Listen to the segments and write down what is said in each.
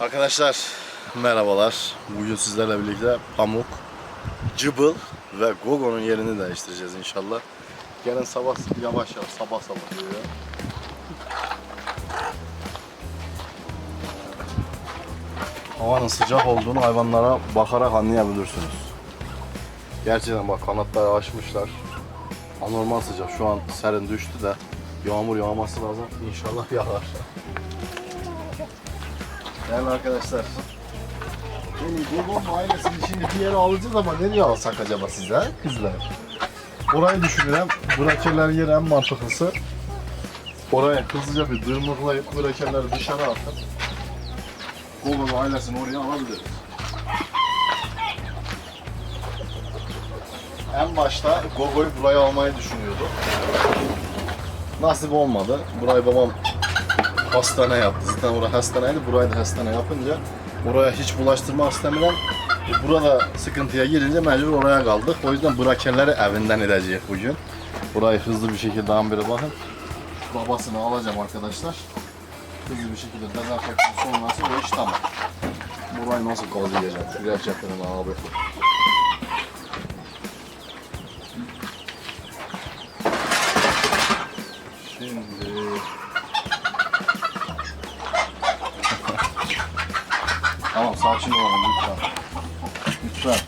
Arkadaşlar merhabalar. Bugün sizlerle birlikte Pamuk, Cıbıl ve Gogo'nun yerini değiştireceğiz inşallah. Gelin sabah yavaş yavaş sabah sabah diyor. Havanın sıcak olduğunu hayvanlara bakarak anlayabilirsiniz. Gerçekten bak kanatları açmışlar. Anormal sıcak. Şu an serin düştü de yağmur yağması lazım. İnşallah yağar. Değerli arkadaşlar. Beni babam ailesini şimdi bir yere alacağız ama nereye alsak acaba size kızlar? Orayı düşünüyorum. Brakerler yeri en mantıklısı. Oraya hızlıca bir dırmıklayıp brakerleri dışarı atıp Gogo'nun ailesini oraya alabiliriz. En başta Gogo'yu buraya almayı düşünüyordu. Nasip olmadı. Burayı babam hastane yaptı. Zaten orası hastaneydi. Burayı da hastane yapınca oraya hiç bulaştırma istemiyorum. Burada sıkıntıya girince mecbur oraya kaldık. O yüzden brakerleri evinden edeceğiz bugün. Burayı hızlı bir şekilde biri bakın. Babasını alacağım arkadaşlar. Hızlı bir şekilde dezenfektan sonrası o iş tamam. Burayı nasıl kazıyacağım? Gerçekten abi. Yavaş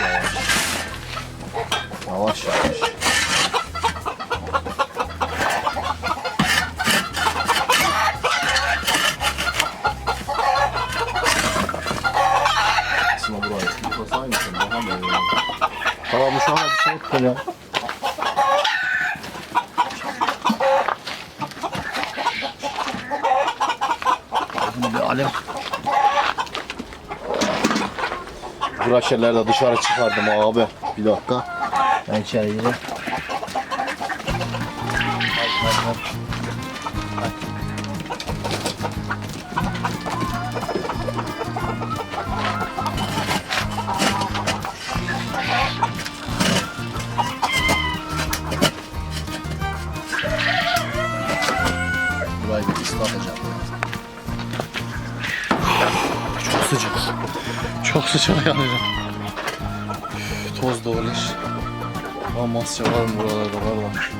yavaş. Yavaş yavaş. Aslında burayı yıkasaymışsın daha mı? Tamam şu an bir şey yapacağım. Bunu bir alem. Braşerleri de dışarı çıkardım abi. Bir dakika. Ben içeri gireyim. Sıcak yanacağım. Toz da olur. Amasya var mı buralarda var var.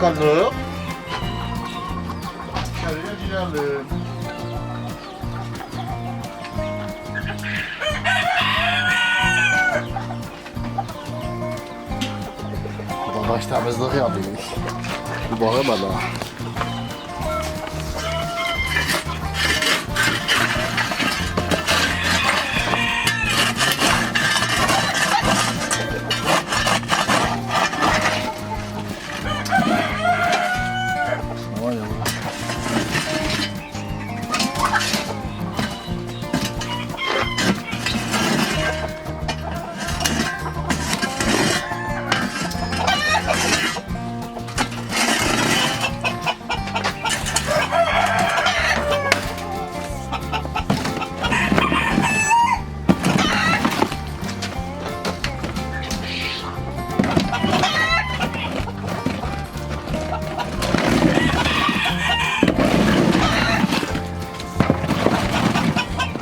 Takalım. İçeriye girelim. Dadaş temizlik yapıyormuş. Bir bakayım hele. Var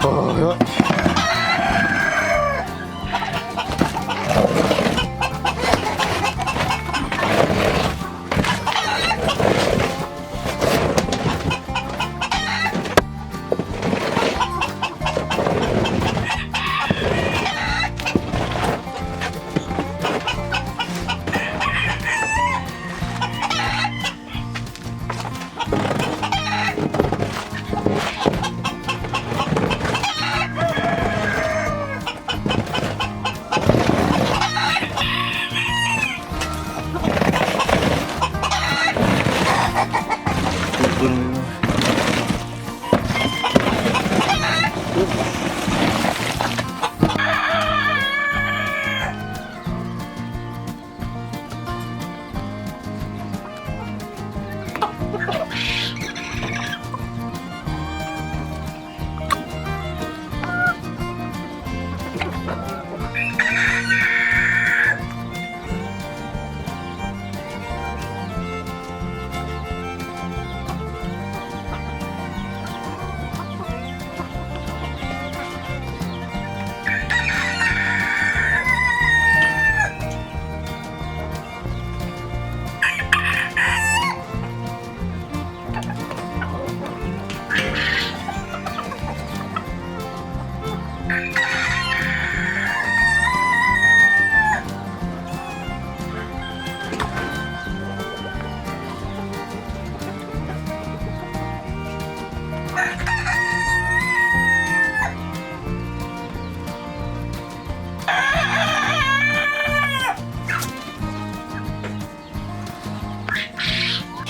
Oh, yeah.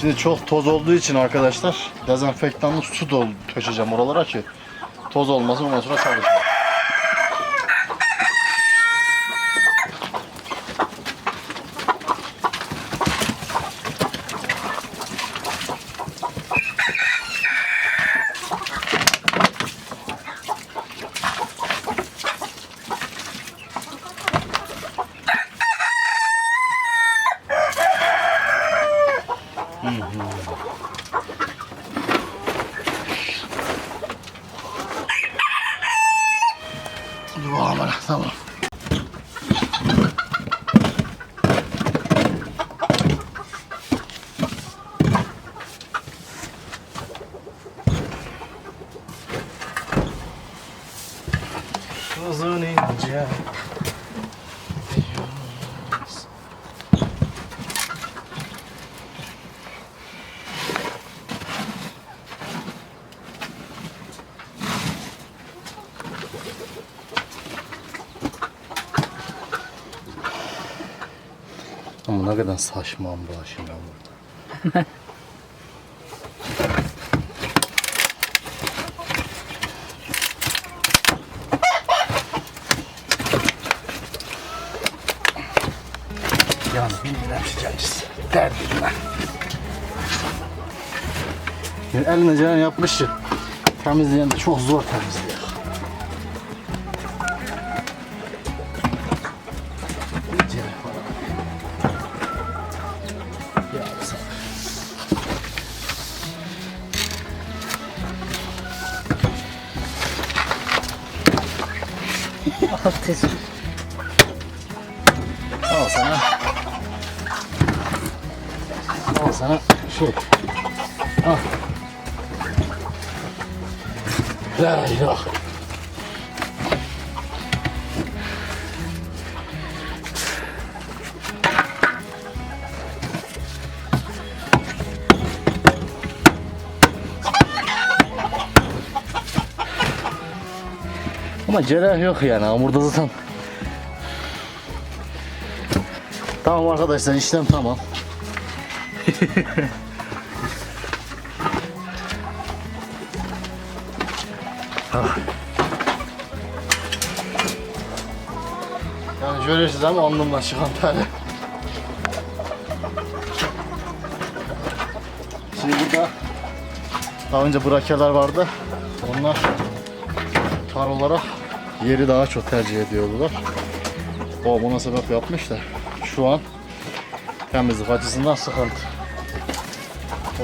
Şimdi çok toz olduğu için arkadaşlar dezenfektanlı su dolu taşıyacağım oralara ki toz olmasın ondan sonra çalışır. Dur bakalım hele, tamam. Uzun ince. Ama ne kadar saçma bu aşım ben burada. Yani bildiler şikayetçisi. Derdim ben. Yani eline can yapmışsın. Temizleyen de çok zor temizliyor. Sana şey. Al. La ilahe. Ama cerrah yok yani hamurda zaten. Tamam arkadaşlar işlem tamam. Yani görüyorsunuz ama alnımdan çıkan tane. Şimdi burada daha önce brakeler vardı. Onlar tar olarak yeri daha çok tercih ediyordular. O buna sebep yapmış da şu an temizlik açısından sıkıntı.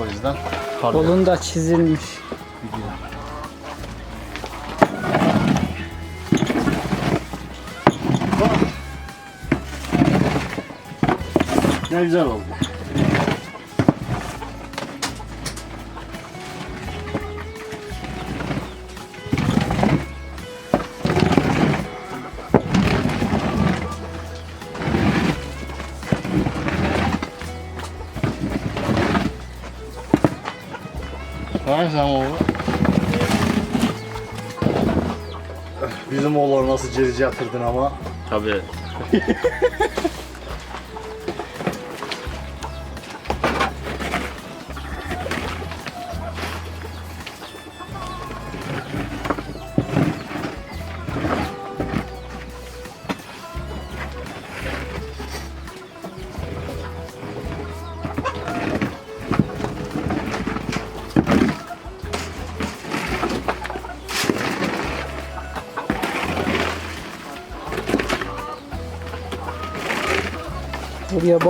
O yüzden kar Kolun da çizilmiş. ne güzel oldu. Sen oğlum. Bizim oğlan nasıl cerici yatırdın ama. Tabii.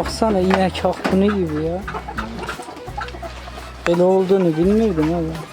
baksana inek hakkını gibi ya. Böyle olduğunu bilmirdim ama.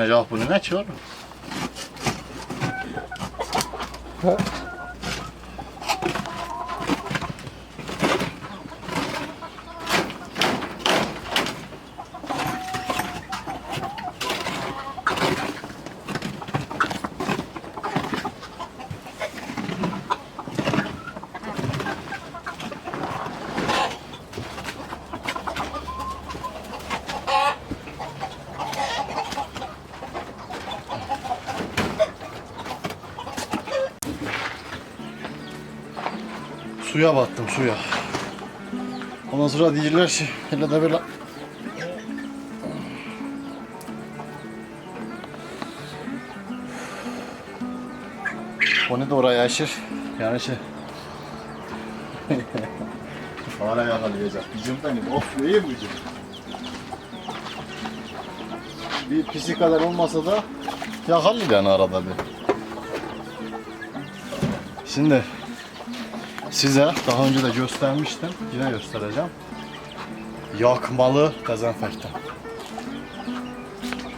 Düşünecek bunu ne ki Suya battım suya. Ondan sonra değiller ki hele de böyle Onu da oraya aşır. Yani şey Fare yakalayacak. Gibi. Of iyi gücüm. Bir pisi kadar olmasa da yakalıyor yani arada bir. Şimdi size daha önce de göstermiştim. Yine göstereceğim. Yakmalı dezenfektan.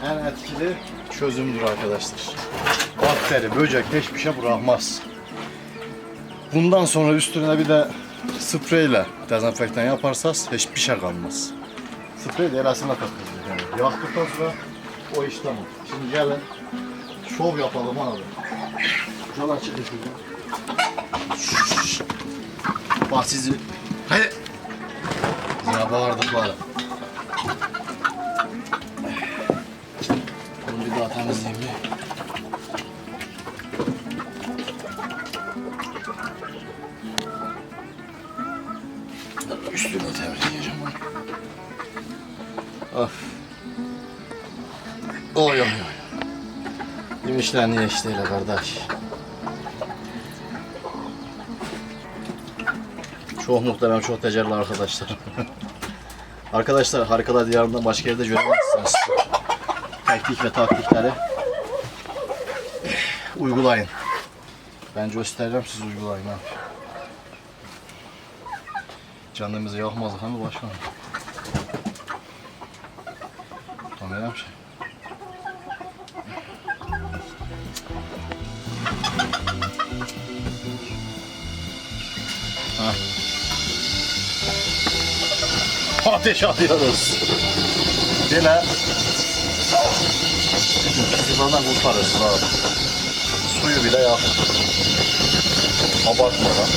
En etkili çözümdür arkadaşlar. Bakteri, böcek hiçbir şey bırakmaz. Bundan sonra üstüne bir de spreyle dezenfektan yaparsanız hiçbir şey kalmaz. Sprey de elasına takılır yani. Yaktıktan sonra o iş tamam. Şimdi gelin şov yapalım abi. Şuradan çıkın şuradan. Bak sizi. Hadi. Yine bağırdıkları. Bunu bir daha temizleyeyim bir. Üstünü temizleyeceğim bunu. Of. Oy oy oy. Yemişler niye işte öyle kardeş. Çok muhterem, çok tecelli arkadaşlar. arkadaşlar harikalar diyarından başka yerde göremezsiniz. Teknik ve taktikleri uygulayın. Ben göstereceğim siz uygulayın ha. Canımızı yakmazdık ama başkanım. Tamam şey. Ateş atıyoruz. Yine Sıfadan kurtarırsın abi. Suyu bile yak. Abartmadan.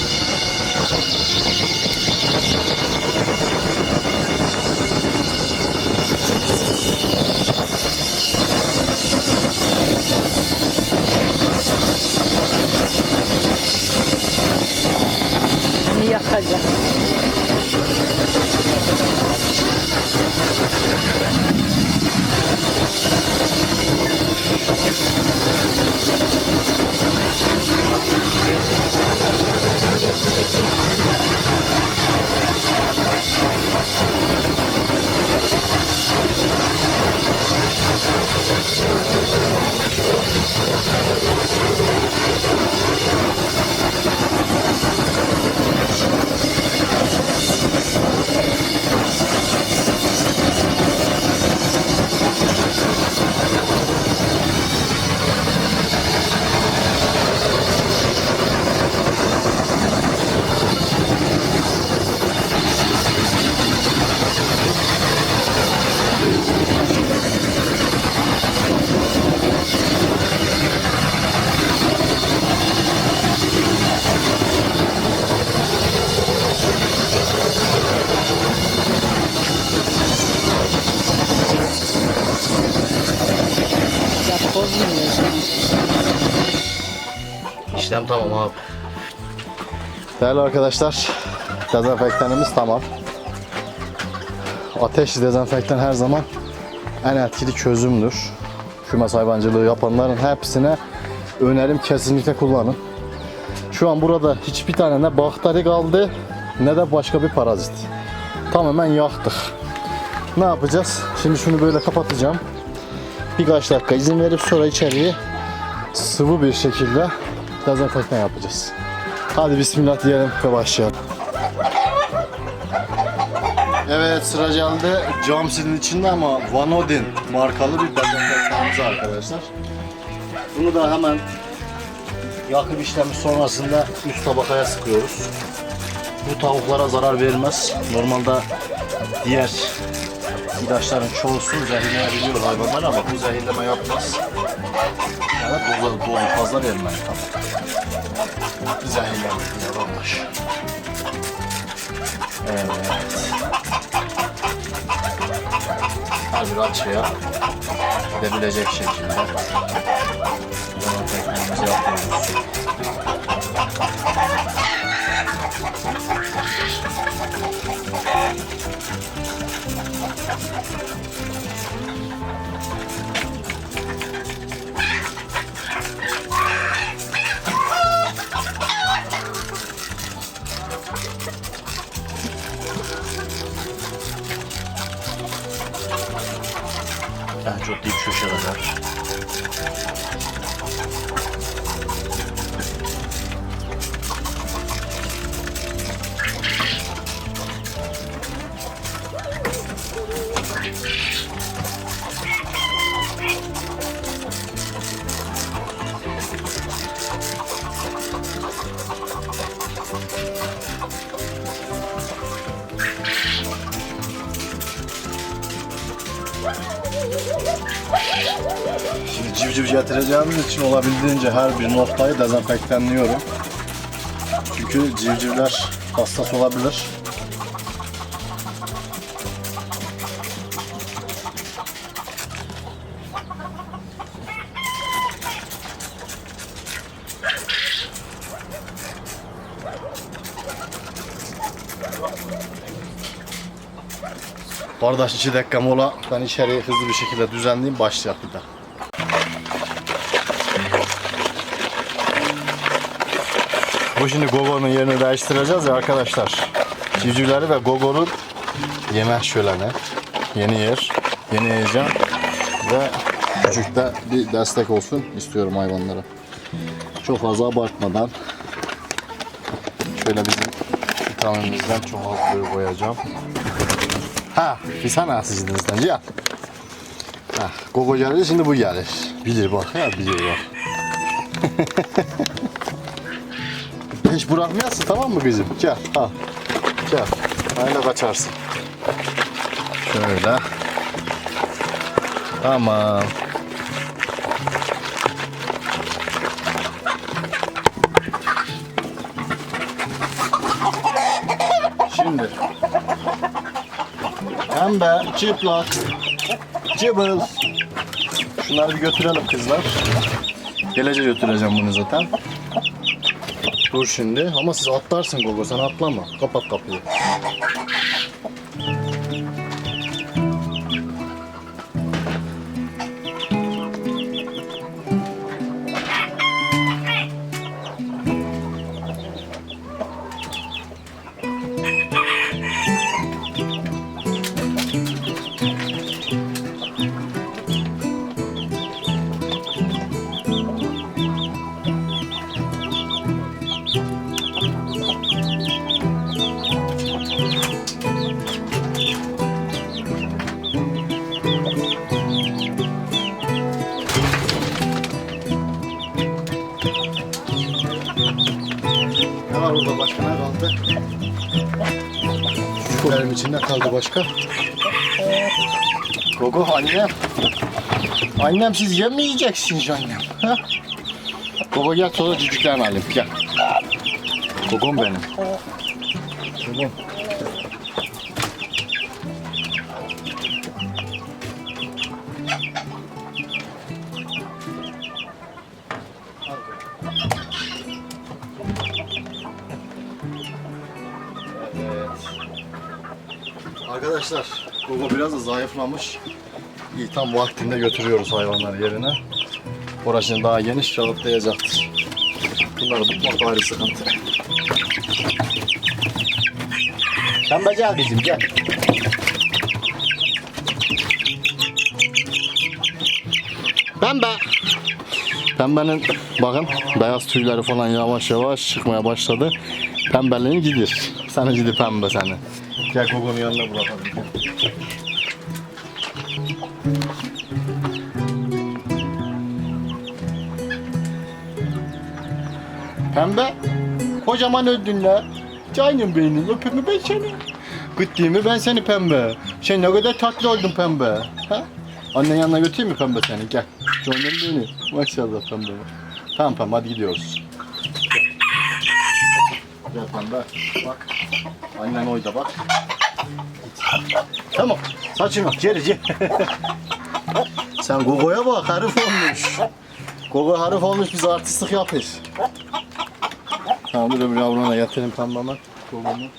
Değerli arkadaşlar, dezenfektanımız tamam. Ateşli dezenfektan her zaman en etkili çözümdür. Kümes hayvancılığı yapanların hepsine önerim kesinlikle kullanın. Şu an burada hiçbir tane ne bakteri kaldı ne de başka bir parazit. Tamamen yaktık. Ne yapacağız? Şimdi şunu böyle kapatacağım. Birkaç dakika izin verip sonra içeriye sıvı bir şekilde dezenfektan yapacağız. Hadi bismillah diyelim ve başlayalım. Evet sıra geldi. Cam silin içinde ama Vanodin markalı bir dezenfektanımız arkadaşlar. Bunu da hemen yakıp işlemi sonrasında üst tabakaya sıkıyoruz. Bu tavuklara zarar vermez. Normalde diğer ilaçların çoğusu zehirleyebiliyor hayvanlar ama bu zehirleme yapmaz. Yani dozu, dozu fazla vermeyin tabii. Zehirlenmiş yavaş. Evet. Bir açıya gidebilecek şekilde. Zaman tekniğimizi yapıyoruz. En çok dip köşe kadar. Civciv getireceğimiz için olabildiğince her bir noktayı dezenfektanlıyorum. Çünkü civcivler hassas olabilir. Kardeş 2 dakika mola. Ben içeriği hızlı bir şekilde düzenleyeyim başlayalım bir daha. Bu şimdi Gogo'nun yerini değiştireceğiz ya arkadaşlar. Civcivleri ve Gogo'nun yeme şöleni. Yeni yer. Yeni heyecan. Ve küçük de bir destek olsun istiyorum hayvanlara. Çok fazla abartmadan. Şöyle bizim vitaminimizden çok az koyu koyacağım. Ha, bir sen asıcınızdan ya. Ha, Gogo gelir şimdi bu gelir. Bilir bak ya bilir bak. Hiç bırakmayasın tamam mı kızım? Gel al. Gel. Öyle kaçarsın. Şöyle. Tamam. Şimdi. Pembe, çıplak, cıbıl. Şunları bir götürelim kızlar. Gelece götüreceğim bunu zaten. Dur şimdi ama siz atlarsın Gogo sen atlama. Kapat kapıyı. Başka? Gogo annem. Annem siz yemeyeceksiniz annem. Ha? Gogo gel sonra cücüklerini alayım gel. Gogom benim. Gogom. Arkadaşlar Gogo biraz da zayıflamış. İyi tam vaktinde götürüyoruz hayvanları yerine. Orası daha geniş rahatlayacaktır. Bunları tutmak ayrı sıkıntı. Sen becer bizim gel. Pembe. Pembenin bakın beyaz tüyleri falan yavaş yavaş çıkmaya başladı. Pembeliğin gidir. Seni gidi pembe seni. Gel Gogo'nun yanına bırakalım. Pembe, kocaman öldün la. Canım benim, öpümü ben seni. Gittiğimi ben seni pembe. Sen ne kadar tatlı oldun pembe. Ha? Annen yanına götüreyim mi pembe seni? Gel. Canım benim. Maşallah pembe. Tamam pembe hadi gidiyoruz. Gel pembe. Bak. Annen oyda bak. Tamam. Saçını geri geri. Sen Gogo'ya bak herif olmuş. Gogo herif olmuş biz artistlik yapıyoruz. Tamam böyle bir yavruna yatırayım pembeme. Gogo'mu.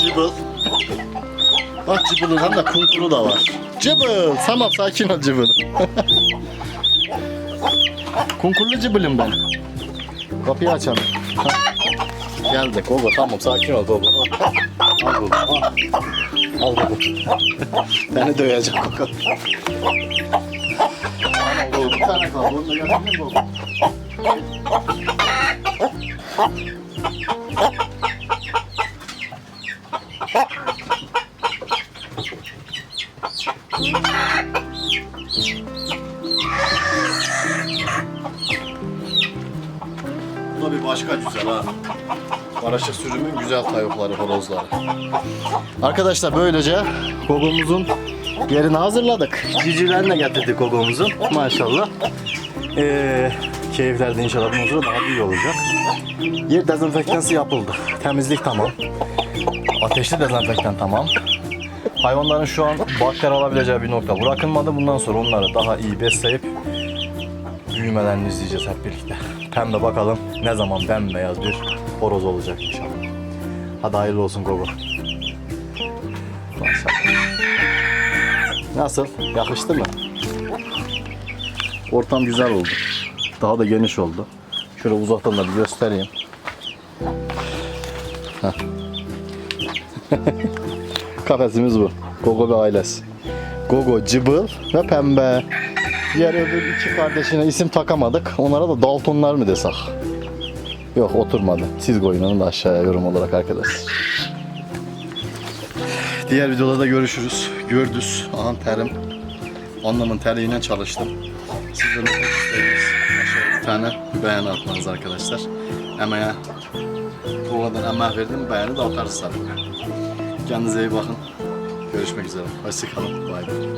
Cıbıl. Bak cıbılın hem de kunkuru da var. Cıbıl. Tamam sakin ol cıbıl. Kunkurlu cıbılım ben. Kapıyı açalım. Ha. Geldi Gogo tamam sakin ol Gogo. Al Al Gogo. Al. Al Gogo. Beni dövecek Gogo. Tamam Gogo bir tane kaldı. Onu da yapayım Gogo. Bu bir başka güzel ha. Karışık sürümün güzel tavukları, horozları. Arkadaşlar böylece Gogo'muzun yerini hazırladık. Cicilerini de getirdik Gogo'muzun. Maşallah. Ee, de inşallah bundan sonra daha iyi olacak. Yer dezenfektansı yapıldı. Temizlik tamam. Ateşli dezenfektan tamam. Hayvanların şu an bakteri olabileceği bir nokta bırakılmadı. Bundan sonra onları daha iyi besleyip büyümelerini izleyeceğiz hep birlikte. Pembe bakalım ne zaman bembeyaz bir horoz olacak inşallah. Hadi hayırlı olsun Gogo. Nasıl? Yakıştı mı? Ortam güzel oldu. Daha da geniş oldu. Şöyle uzaktan da bir göstereyim. Kafesimiz bu. Gogo ve ailesi. Gogo, Cıbıl ve Pembe. Diğer öbür iki kardeşine isim takamadık. Onlara da Daltonlar mı desek? Yok oturmadı. Siz koyun onu da aşağıya yorum olarak arkadaşlar. Diğer videoda da görüşürüz. Gördüz. Aha terim. Anlamın teriyle çalıştım. Sizden tane beğeni atmanız arkadaşlar. Emeğe bu kadar emek verdim. Beğeni de atarız. Kendinize iyi bakın. Görüşmek üzere. Hoşçakalın. Bay bay.